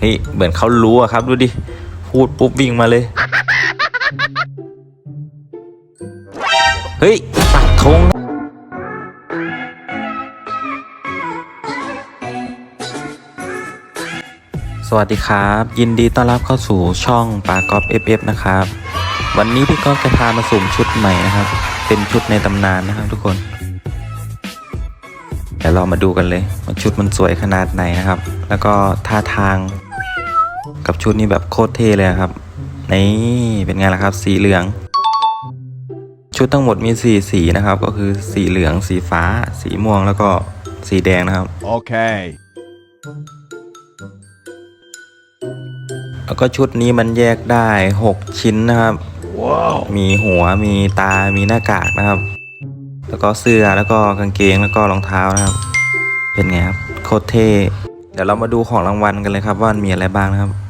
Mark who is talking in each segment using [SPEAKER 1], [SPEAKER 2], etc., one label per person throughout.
[SPEAKER 1] เฮ้ยเหมือนเขารู้อะครับดูดิ พูดปุ๊บวิ่งมาเลย เฮ้ย ปักธงสวัสดีครับ ยินดีต้อนรับเข้าสู่ช่องปากอฟ FF นะครับ วันนี้พี่ก๊อฟจะพามาสุ่มชุดใหม่นะครับ เป็นชุดในตำนานนะครับทุกคนเดี๋ยวเรามาดูกันเลยว่าชุดมันสวยขนาดไหนนะครับ แล้วก็ท่าทาง กับชุดนี้แบบโคตรเท่เลยครับ นี่เป็นไงล่ะครับ สีเหลือง ชุดทั้งหมดมีสีสีนะครับ ก็คือสีเหลือง สีฟ้า สีม่วงแล้วก็สีแดงนะครับ
[SPEAKER 2] Okay.
[SPEAKER 1] แล้วก็ชุดนี้มันแยกได้ 6 ชิ้นนะครับ
[SPEAKER 2] Wow.
[SPEAKER 1] มีหัว มีตา มีหน้ากากนะครับ แล้วก็เสื้อ แล้วก็กางเกง แล้วก็รองเท้านะครับ เป็นไงครับ โคตรเท่ เดี๋ยวเรามาดูของรางวัลกันเลยครับว่ามันมีอะไรบ้างนะครับนี่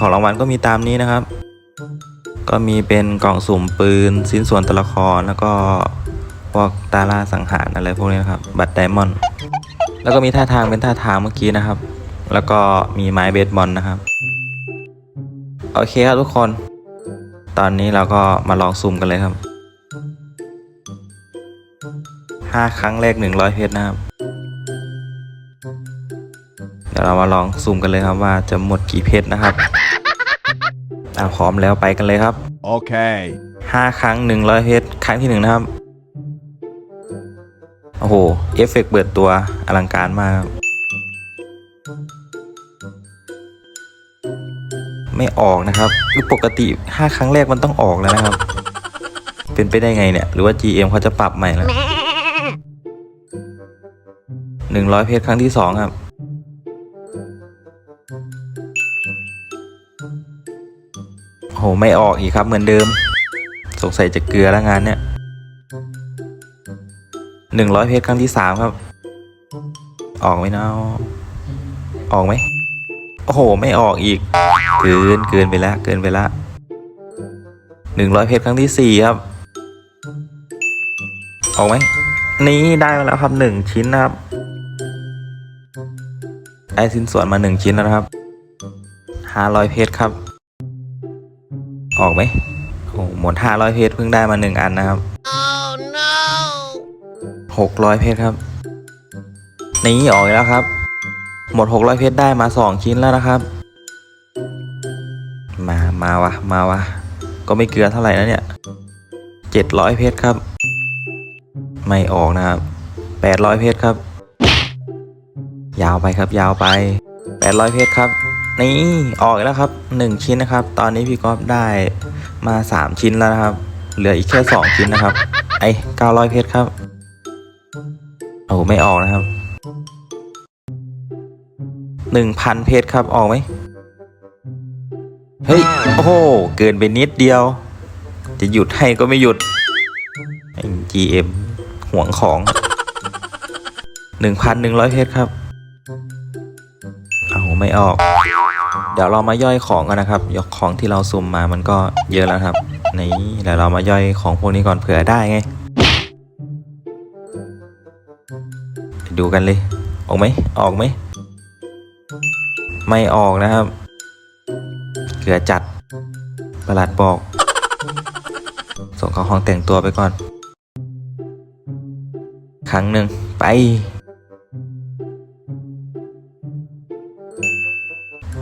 [SPEAKER 1] ของรางวัลก็มีตามนี้นะครับ ก็มีเป็นกล่องสุ่มปืนชิ้นส่วนตัวละครแล้วก็พวกตาล่าสังหารอะไรพวกนี้นครับ บัตรไดมอนด์แล้วก็มีท่าทางเป็นท่าทางเมื่อกี้นะครับ แล้วก็มีไม้เบสบอลนะครับ โอเคครับทุกคน ตอนนี้เราก็มาลองสุ่มกันเลยครับห้าครั้งแรกหนึ่งร้อยเพชรนะครับ เดี๋ยวเรามาลองสุ่มกันเลยครับว่าจะหมดกี่เพชรนะครับ อ่าพร้อมแล้วไปกันเลยครับ
[SPEAKER 2] Okay.
[SPEAKER 1] ห้าครั้งหนึ่งร้อยเพชรครั้งที่หนึ่งนะครับ โอ้โห เอฟเฟกต์เปิดตัวอลังการมากครับไม่ออกนะครับคือปกติห้าครั้งแรกมันต้องออกแล้วนะครับ เป็นไปได้ไงเนี่ย หรือว่า GM เขาจะปรับใหม่แล้วหนึ่งร้อยเพชรครั้งที่สองครับ โอ้โหไม่ออกอีกครับเหมือนเดิม สงสัยจะเกลือแล้วงานเนี่ยหนึ่งร้อยเพชรครั้งที่สามครับ ออกไหมเนาะออกไหมโอ้โห ไม่ออกอีก เกินเกินไปแล้วเกินไปแล้วหนึ่งร้อยเพชรครั้งที่สี่ครับ ออกไหมนี่ได้มาแล้วครับหนึ่งชิ้นนะครับได้ชิ้นส่วนมาหนึ่งชิ้นแล้วนะครับห้าร้อยเพชรครับ ออกไหมโอ้หมดห้าร้อยเพชรเพิ่งได้มาหนึ่งอันนะครับ
[SPEAKER 3] Oh no!
[SPEAKER 1] หกร้อยเพชรครับ นี่ออกอีกแล้วครับ หมดหกร้อยเพชรได้มาสองชิ้นแล้วนะครับ มามาวะมาวะก็ไม่เกลือเท่าไหร่นะเนี่ยเจ็ดร้อยเพชรครับ ไม่ออกนะครับแปดร้อยเพชรครับ ยาวไปครับยาวไปแปดร้อยเพชรครับ นี่ออกแล้วครับหนึ่งชิ้นนะครับ ตอนนี้พี่ก๊อฟได้มาสามชิ้นแล้วนะครับ เหลืออีกแค่สองชิ้นนะครับ ไอ้เก้าร้อยเพชรครับโอ้ไม่ออกนะครับหนึ่งพันเพชรครับออกไหมเฮ้ยโอ้โหเกินไปนิดเดียว จะหยุดให้ก็ไม่หยุดไอ้ GM ห่วงของหนึ่งพันหนึ่งร้อยเพชรครับโอ้ไม่ออก เดี๋ยวเรามาย่อยของกันนะครับ ยกของที่เราซุ่มมามันก็เยอะแล้วครับ นี่เดี๋ยวเรามาย่อยของพวกนี้ก่อนเผื่อได้ไง ดูกันเลย ออกไหม ออกไหม ไม่ออกนะครับ เกลือจัด ประหลัดบอก ส่งเขาห้องแต่งตัวไปก่อน ครั้งหนึ่งไป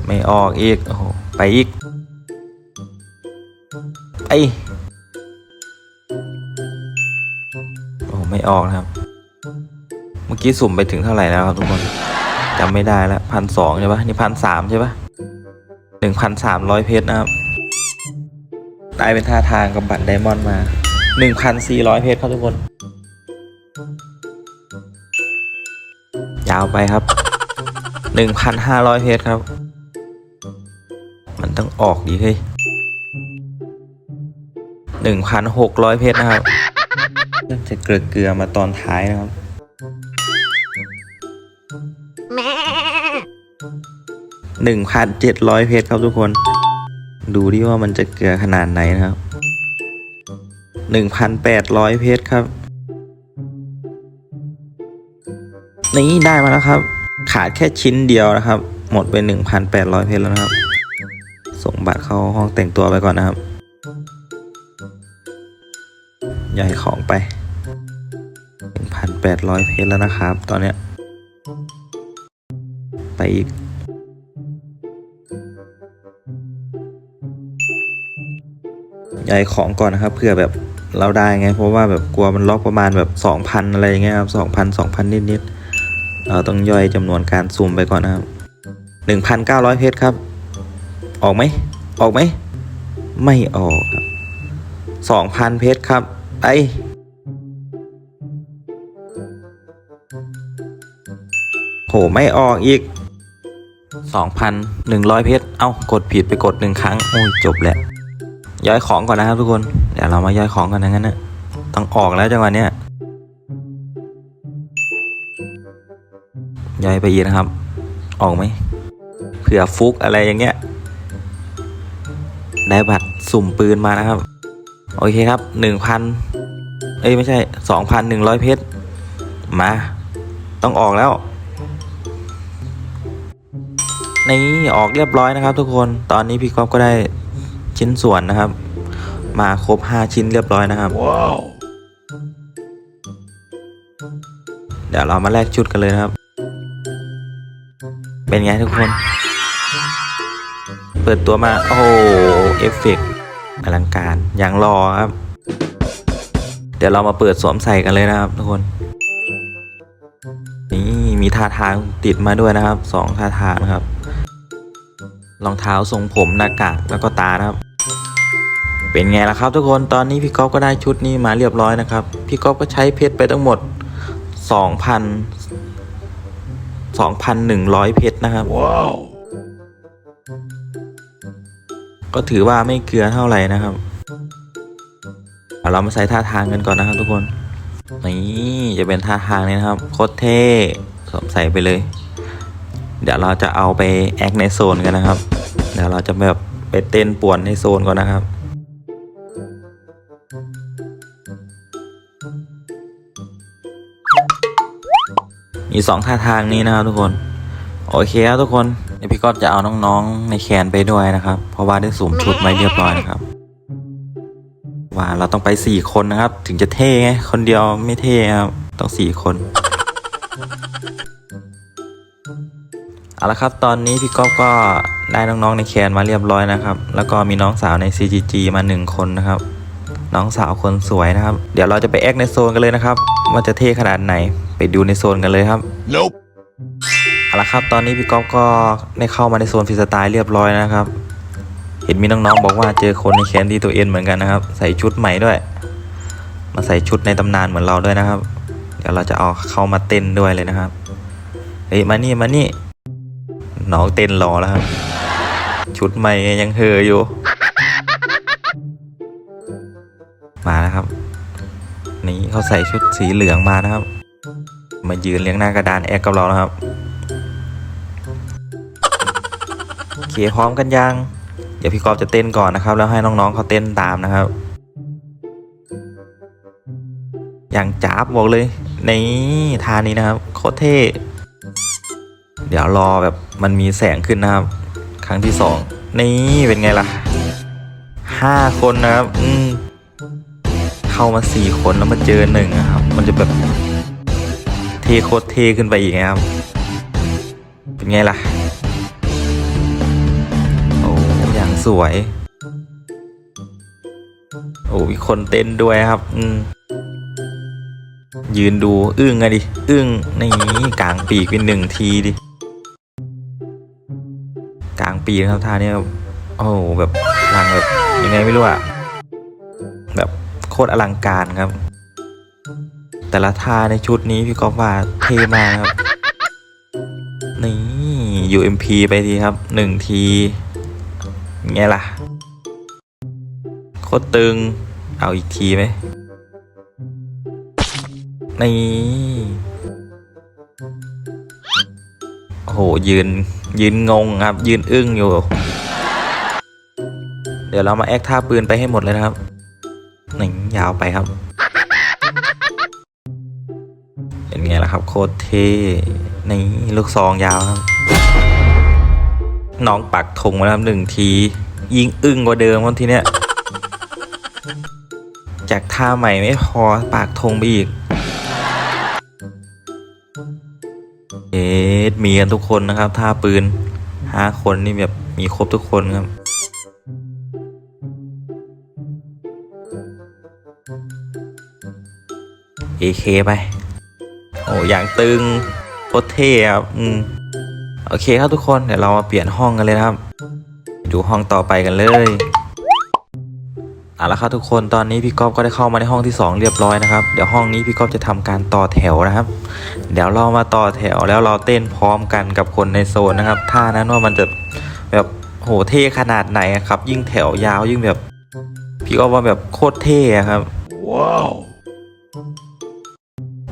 [SPEAKER 1] ไม่ออกอีก โอ้โห ไปอีกไปโอ้โหไม่ออกนะครับ เมื่อกี้สุ่มไปถึงเท่าไหร่แล้วครับทุกคนจำไม่ได้แล้วพันสองใช่ปะนี่พันสามใช่ปะหนึ่งพันสามร้อยเพชรนะครับได้เป็นท่าทางกับบัตรไดมอนด์มาหนึ่งพันสี่ร้อยเพชรครับทุกคน ยาวไปครับหนึ่งพันห้าร้อยเพชรครับ มันต้องออกดีเฮ้ยหนึ่งพันหกร้อยเพชรนะครับเริ่มจะเกลือเกลือๆมาตอนท้ายนะครับหนึ่งพันเจ็ดร้อยเพชรครับทุกคน ดูดิว่ามันจะเกลือขนาดไหนนะครับหนึ่งพันแปดร้อยเพชรครับ นี่ได้มาแล้วครับ ขาดแค่ชิ้นเดียวนะครับ หมดไปหนึ่งพันแปดร้อยเพชรแล้วนะครับ ส่งบัตรเข้าห้องแต่งตัวไปก่อนนะครับย้ายของไปหนึ่งพันแปดร้อยเพชรแล้วนะครับ ตอนเนี้ย ไปอีกย้ายของก่อนนะครับเผื่อแบบเราได้ไง เพราะว่าแบบกลัวมันล็อกประมาณแบบสองพันอะไรอย่างเงี้ยครับสองพันสองพันนิดๆเราต้องย่อยจำนวนการซูมไปก่อนนะครับหนึ่งพันเก้าร้อยเพชรครับ ออกไหม ออกไหม ไม่ออกครับสองพันเพชรครับไปโห ไม่ออกอีกสองพันหนึ่งร้อยเพชร เอ้ากดผิดไปกดหนึ่งครั้ง โอ้ย จบแหละย้ายของก่อนนะครับทุกคน เดี๋ยวเรามาย้ายของกันนะงั้นนะต้องออกแล้วจังหวะเนี้ย ย้ายไปอีกนะครับ ออกไหม เผื่อฟุกอะไรอย่างเงี้ย ได้บัตรสุ่มปืนมานะครับ โอเคครับหนึ่งพันเอ้ยไม่ใช่สองพันหนึ่งร้อยเพชรมา ต้องออกแล้วนี่ออกเรียบร้อยนะครับ ทุกคนตอนนี้พี่ก๊อฟก็ได้ชิ้นส่วนนะครับ มาครบ 5 ชิ้นเรียบร้อยนะครับเดี๋ยวเรามาแลกชุดกันเลยนะครับ เป็นไงทุกคน เปิดตัวมา โอ้โห เอฟเฟกต์อลังการ อย่างรอครับ เดี๋ยวเรามาเปิดสวมใส่กันเลยนะครับทุกคน นี่มีท่าทางติดมาด้วยนะครับสองท่าทางนะครับ รองเท้าทรงผมหน้ากากแล้วก็ตานะครับ เป็นไงล่ะครับทุกคน ตอนนี้พี่ก๊อฟก็ได้ชุดนี้มาเรียบร้อยนะครับ พี่ก๊อฟก็ใช้เพชรไปทั้งหมด 2,000 2,100 เพชรนะครับ ก็ถือว่าไม่เกลือเท่าไหร่นะครับเเรามาใส่ท่าทางกันก่อนนะครับทุกคนนี่จะเป็นท่าทางนี้นะครับโคตรเท่สใส่ไปเลย เดี๋ยวเราจะเอาไปแอคในโซนกันนะครับ เดี๋ยวเราจะแบบไปเต้นป่วนในโซนก่อนนะครับมีสองท่าทางนี้นะครับทุกคน โอเคครับทุกคน เดี๋ยวพี่ก็จะเอาน้องๆในแคนไปด้วยนะครับ เพราะว่าได้สุ่มชุดไว้เรียบร้อยนะครับ ว่าเราต้องไปสี่คนนะครับ ถึงจะเท่ไงคนเดียวไม่เท่ครับต้องสี่คนเอาละครับ ตอนนี้พี่ก๊อฟก็ได้น้องๆในแคนมาเรียบร้อยนะครับ แล้วก็มีน้องสาวใน CGG มาหนึ่งคนนะครับ น้องสาวคนสวยนะครับ เดี๋ยวเราจะไปแอคในโซนกันเลยนะครับว่าจะเท่ขนาดไหนไปดูในโซนกันเลยครับ
[SPEAKER 2] Nope.
[SPEAKER 1] เอาละครับ ตอนนี้พี่ก๊อฟก็ได้เข้ามาในโซนฟรีสไตล์เรียบร้อยนะครับ เห็นมีน้องๆบอกว่าเจอคนในแคนดี้ตัวเอ็นเหมือนกันนะครับ ใส่ชุดใหม่ด้วย มาใส่ชุดในตำนานเหมือนเราด้วยนะครับ เดี๋ยวเราจะเอาเข้ามาเต้นด้วยเลยนะครับ เฮ้ยมานี่มานี่น้องเต้นรอแล้วครับ ชุดใหม่ยังเฮออยู่ มาแล้วครับ นี่เขาใส่ชุดสีเหลืองมานะครับ มายืนเลี้ยงหน้ากระดานแอคกับเรานะครับ เคพร้อมกันยังเดี๋ยวพี่กอฟจะเต้นก่อนนะครับ แล้วให้น้องๆเขาเต้นตามนะครับ อย่างจ้าบบอกเลยนี่ท่านี้นะครับโคตรเท่เดี๋ยวรอแบบมันมีแสงขึ้นนะครับ ครั้งที่สองนี่เป็นไงล่ะห้าคนนะครับ อืมเข้ามาสี่คนแล้วมาเจอหนึ่งนะครับ มันจะแบบเทโคตรเทขึ้นไปอีกนะครับ เป็นไงล่ะ สวย โอ้มีคนเต้นด้วยครับ อืมยืนดูอึ้งอะดิ อึ้งนี่กลางปีกเป็นหนึ่งทีดิ กลางปีนะครับท่านี้แบบโอ้โหแบบลังแบบยังไงไม่รู้อะแบบโคตรอลังการครับ แต่ละท่าในชุดนี้พี่กอฟว่าเท่มากครับ นี่ UMP ไปทีครับหนึ่งที ไงล่ะ โคตรตึง เอาอีกทีไหมนี่โอ้โห ยืน ยืนงงครับ ยืนอึ้งอยู่ เดี๋ยวเรามาแอคท่าปืนไปให้หมดเลยนะครับหนี่ยาวไปครับ เป็นไงล่ะครับ โคตรเท่นี่ลูกซองยาวครับ น้องปักธงมาแล้วหนึ่งที ยิงอึ้งกว่าเดิมวันทีเนี้ยจากท่าใหม่ไม่พอปากธงไปอีก เอ๊ะมีกันทุกคนนะครับ ท่าปืนห้าคนนี่แบบมีครบทุกคนครับเอเคไป โอ้อย่างตึงโคตรเท่ครับอืม โอเคครับทุกคนเดี๋ยวเรามาเปลี่ยนห้องกันเลยนะครับ ดูห้องต่อไปกันเลยเอาละครับทุกคนตอนนี้พี่ก๊อฟก็ได้เข้ามาในห้องที่สองเรียบร้อยนะครับเดี๋ยวห้องนี้พี่ก๊อฟจะทำการต่อแถวนะครับ เดี๋ยวเรามาต่อแถวแล้วเราเต้นพร้อมกันกับคนในโซนนะครับท่านั้นว่ามันจะแบบโหเท่ขนาดไหนอะครับ ยิ่งแถวยาวยิ่งแบบ พี่ก็ว่าแบบโคตรเท่อะครับ
[SPEAKER 2] ว้าว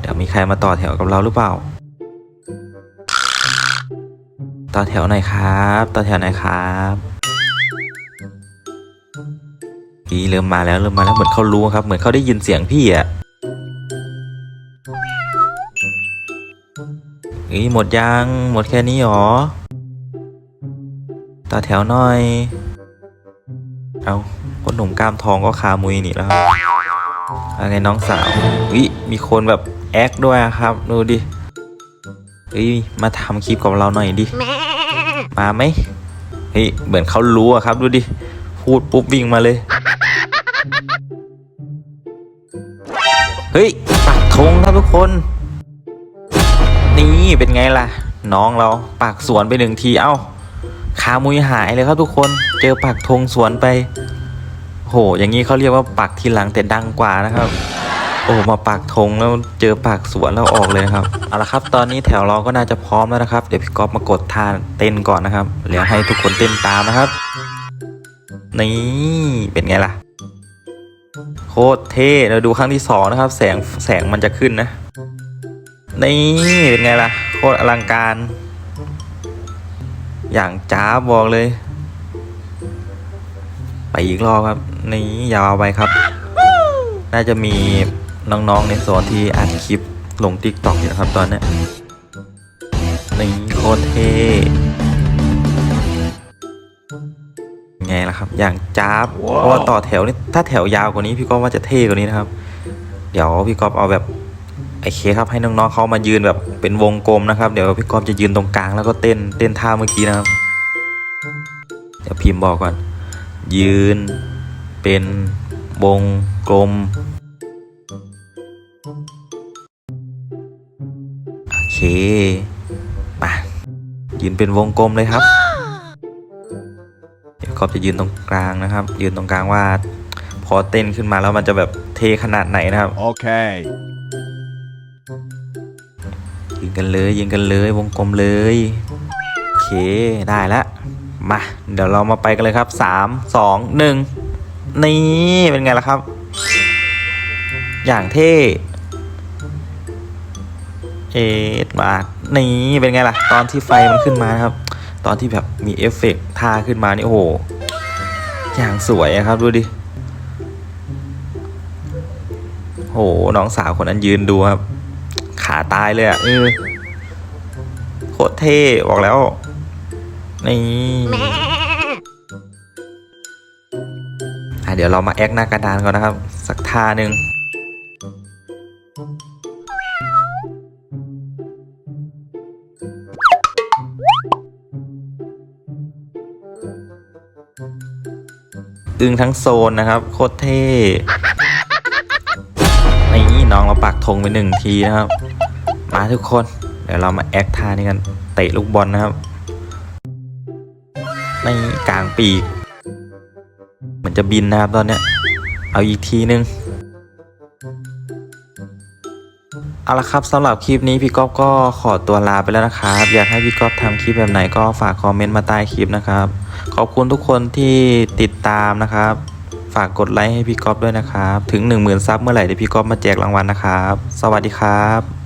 [SPEAKER 1] เดี๋ยวมีใครมาต่อแถวกับเราหรือเปล่า ต่อแถวหน่อยครับ ต่อแถวหน่อยครับพี่เริ่มมาแล้วเริ่มมาแล้วเหมือนเขารู้ครับ เหมือนเขาได้ยินเสียงพี่อะนี่หมดยัง หมดแค่นี้หรอ ต่อแถวหน่อย เอาคนหนุ่มกล้ามทองก็คามุยนี่แล้วอะไรน้องสาววิมีคนแบบแอคด้วยครับ ดูดิเฮ้ยมาทำคลิปกับเราหน่อยดิ มาไหมเฮ้ยเหมือนเขารู้อะครับดูดิพูดปุ๊บวิ่งมาเลย เฮ้ยปักธงครับทุกคน นี่เป็นไงล่ะ น้องเราปักสวนไปหนึ่งทีเอ้าขามุยหายเลยครับทุกคนเจอปักธงสวนไป โห อย่างนี้เขาเรียกว่าปักทีหลังแต่ดังกว่านะครับ โอ้มาปักธงแล้วเจอปักสวนแล้วออกเลยนะครับเอาละครับ ตอนนี้แถวเราก็น่าจะพร้อมแล้วนะครับ เดี๋ยวพี่ก๊อฟมากดท่าเต้นก่อนนะครับเดี๋ยวให้ทุกคนเต้นตามนะครับ นี่เป็นไงล่ะ โคตรเท่เราดูครั้งที่สองนะครับ แสงแสงมันจะขึ้นนะ นี่เป็นไงล่ะ โคตรอลังการ อย่างจ้าบอกเลย ไปอีกรอบครับ นี่ยาวไปครับน่าจะมี น้องๆในโซนที่อัดคลิปลงติ๊กต็อกอยู่นะครับตอนเนี้ยนี่โคตรเท่ไงล่ะครับ อย่างจ้าบเพราะว่าต่อแถวนี่ถ้าแถวยาวกว่านี้พี่ก็ว่าจะเท่กว่านี้นะครับ เดี๋ยวพี่ก๊อฟเอาแบบไอเคครับให้น้องๆเขามายืนแบบเป็นวงกลมนะครับ เดี๋ยวพี่ก๊อฟจะยืนตรงกลางแล้วก็เต้นเต้นท่าเมื่อกี้นะครับเดี๋ยวพิมพ์บอกก่อน ยืนเป็นวงกลม โอเคมายืนเป็นวงกลมเลยครับเดี๋ยวกอบจะยืนตรงกลางนะครับ ยืนตรงกลางว่า พอเต้นขึ้นมาแล้วมันจะแบบเทขนาดไหนนะครับ
[SPEAKER 2] โอเค
[SPEAKER 1] ยิงกันเลยยิงกันเลยวงกลมเลยโอเคได้แล้วมาเดี๋ยวเรามาไปกันเลยครับสามสองหนึ่งนี่เป็นไงล่ะครับ อย่างเท่ เอ็ดมานี่เป็นไงล่ะ ตอนที่ไฟมันขึ้นมาครับ ตอนที่แบบมีเอฟเฟกต์ท่าขึ้นมานี่โอ้โหอย่างสวยครับ ดูดิโหน้องสาวคนนั้นยืนดูครับ ขาตายเลยอะเออโคตรเท่บอกแล้ว นี่อะเดี๋ยวเรามาแอคหน้ากระดานก่อนนะครับ สักท่าหนึ่ง อึ้งทั้งโซนนะครับ โคตรเท่นี่น้องเราปักธงไปหนึ่งทีนะครับ มาทุกคน เดี๋ยวเรามาแอคท่านี้กันเตะลูกบอลนะครับ ในกลางปีกเหมือนจะบินนะครับตอนเนี้ย เอาอีกทีนึงเอาละครับสำหรับคลิปนี้พี่ก๊อฟก็ขอตัวลาไปแล้วนะครับ อยากให้พี่ก๊อฟทำคลิปแบบไหนก็ฝากคอมเมนต์มาใต้คลิปนะครับ ขอบคุณทุกคนที่ติดตามนะครับ ฝากกดไลค์ให้พี่ก๊อฟด้วยนะครับ ถึง 10,000ซับเมื่อไหร่เดี๋ยวพี่ก๊อฟมาแจกรางวัลนะครับ สวัสดีครับ